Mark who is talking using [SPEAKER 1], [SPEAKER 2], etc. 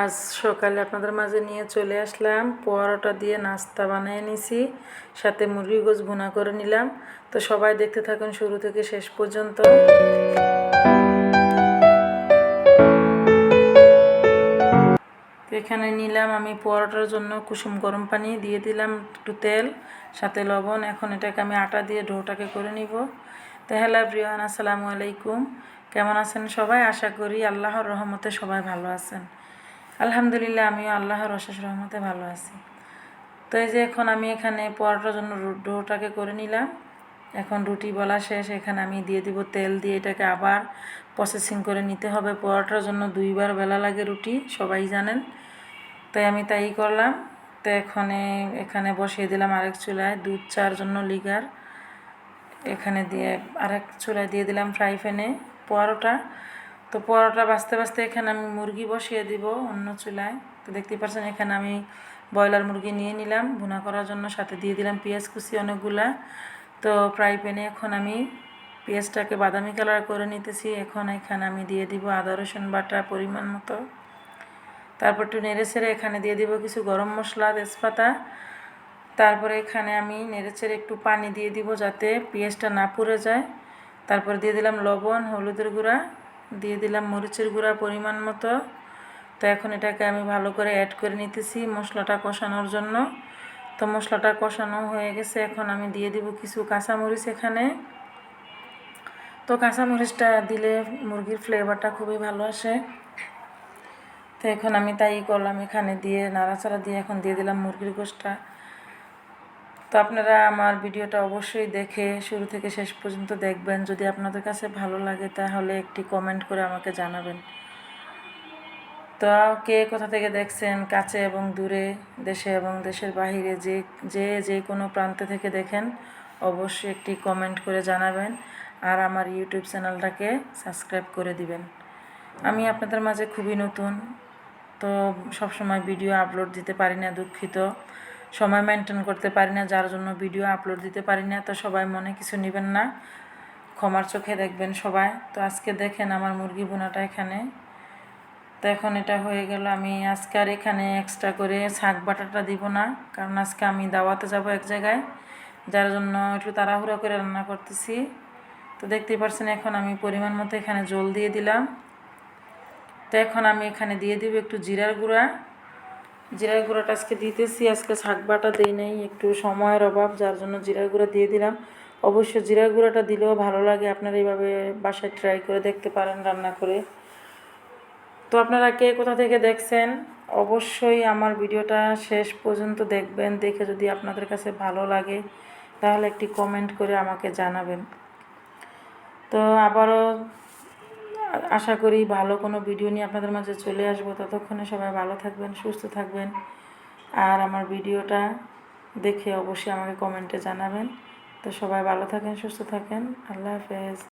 [SPEAKER 1] আজ সকালে আপনাদের মাঝে নিয়ে চলে আসলাম। পরোটা দিয়ে নাস্তা বানিয়ে নিছি, সাথে মুরগি গোছ ভুনা করে নিলাম। তো সবাই দেখতে থাকুন শুরু থেকে শেষ পর্যন্ত। এখানে নিলাম আমি পরোটার জন্য কুসুম গরম পানি, দিয়ে দিলাম একটু তেল, সাথে লবণ। এখন এটাকে আমি আটা দিয়ে ডোটাকে করে নিব। তো প্রিয়ান আসসালামু আলাইকুম। কেমন আছেন সবাই? আশা করি আল্লাহর রহমতে সবাই ভালো আছেন। আলহামদুলিল্লাহ, আমিও আল্লাহর অশেষ রহমতে ভালো আছি। তো এই যে এখন আমি এখানে পরোটার জন্য ডোটাকে করে নিলাম। এখন রুটি বলা শেষ, এখানে আমি দিয়ে দিব তেল দিয়ে এটাকে আবার প্রসেসিং করে নিতে হবে। পরোটার জন্য দুইবার বেলা লাগে রুটি, সবাই জানেন। তাই আমি তাই করলাম। তো এখানে এখানে বসিয়ে দিলাম আরেক চুলায় দুধ চার জন্য লিগার। এখানে দিয়ে আরেক চুলায় দিয়ে দিলাম ফ্রাই প্যানে পরোটা। তো পরোটা বাঁচতে বাঁচতে এখানে আমি মুরগি বসিয়ে দিব অন্য চুলায়। তো দেখতেই পাচ্ছেন এখানে আমি ব্রয়লার মুরগি নিয়ে নিলাম, ভুনা করার জন্য সাথে দিয়ে দিলাম পেঁয়াজ কুচি অনেকগুলা। তো ফ্রাই প্যানে এখন আমি পেঁয়াজটাকে বাদামি কালার করে নিতেছি। এখন এখানে আমি দিয়ে দিব আদা, রসুন বাটা পরিমাণ মতো। তারপর একটু নেড়ে ছেড়ে এখানে দিয়ে দিব কিছু গরম মশলা, তেজপাতা। তারপরে এখানে আমি নেড়ে ছেড়ে একটু পানি দিয়ে দিব যাতে পেঁয়াজটা না পুড়ে যায়। তারপর দিয়ে দিলাম লবণ, হলুদের গুঁড়া। দিয়ে দিলাম মরিচের গুঁড়া পরিমাণ মতো। তো এখন এটাকে আমি ভালো করে অ্যাড করে নিতেছি মশলাটা কষানোর জন্য। তো মশলাটা কষানো হয়ে গেছে, এখন আমি দিয়ে দিব কিছু কাঁচামরিচ এখানে। তো কাঁচামরিচটা দিলে মুরগির ফ্লেভারটা খুবই ভালো আসে। তো এখন আমি তাই করলাম এখানে দিয়ে, নাড়াচাড়া দিয়ে এখন দিয়ে দিলাম মুরগির গোশটা। তো আপনারা আমার ভিডিওটা অবশ্যই দেখে শুরু থেকে শেষ পর্যন্ত দেখবেন। যদি আপনাদের কাছে ভালো লাগে তাহলে একটি কমেন্ট করে আমাকে জানাবেন। তো কে কোথা থেকে দেখছেন, কাছে এবং দূরে, দেশে এবং দেশের বাহিরে যে যে যে কোনো প্রান্তে থেকে দেখেন, অবশ্যই একটি কমেন্ট করে জানাবেন আর আমার ইউটিউব চ্যানেলটাকে সাবস্ক্রাইব করে দিবেন। আমি আপনাদের মাঝে খুবই নতুন, তো সব সময় ভিডিও আপলোড দিতে পারি না দুঃখিত। সময় মেনটেন করতে পারি না, যার জন্য ভিডিও আপলোড দিতে পারি না, তো সবাই মনে কিছু নেবেন না। ক্ষমার চোখে দেখবেন সবাই। তো আজকে দেখেন আমার মুরগি বোনাটা এখানে। তো এখন এটা হয়ে গেল, আমি আজকে আর এখানে এক্সট্রা করে শাক বাটাটা দিব না, কারণ আজকে আমি দাওয়াতে যাব এক জায়গায়, যার জন্য একটু তাড়াহুড়া করে রান্না করতেছি। তো দেখতেই পারছেন, এখন আমি পরিমাণ মতো এখানে জল দিয়ে দিলাম। তো এখন আমি এখানে দিয়ে দিব একটু জিরার গুঁড়া। জিরার গুঁড়াটা আজকে দিতেছি, আজকে শাক বাটা দিই নাই, একটু সময়ের অভাব, যার জন্য জিরার গুঁড়া দিয়ে দিলাম। অবশ্য জিরার গুঁড়াটা দিলেও ভালো লাগে, আপনারা এইভাবে বাসায় ট্রাই করে দেখতে পারেন রান্না করে। তো আপনারা কে কোথা থেকে দেখছেন, অবশ্যই আমার ভিডিওটা শেষ পর্যন্ত দেখবেন, দেখে যদি আপনাদের কাছে ভালো লাগে, তাহলে একটি কমেন্ট করে আমাকে জানাবেন। তো আবারও আশা করি ভালো কোনো ভিডিও নিয়ে আপনাদের মাঝে চলে আসব। ততক্ষণে সবাই ভালো থাকবেন, সুস্থ থাকবেন। আর আমার ভিডিওটা দেখে অবশ্যই আমাকে কমেন্টে জানাবেন। তো সবাই ভালো থাকেন, সুস্থ থাকেন। আল্লাহ হাফেজ।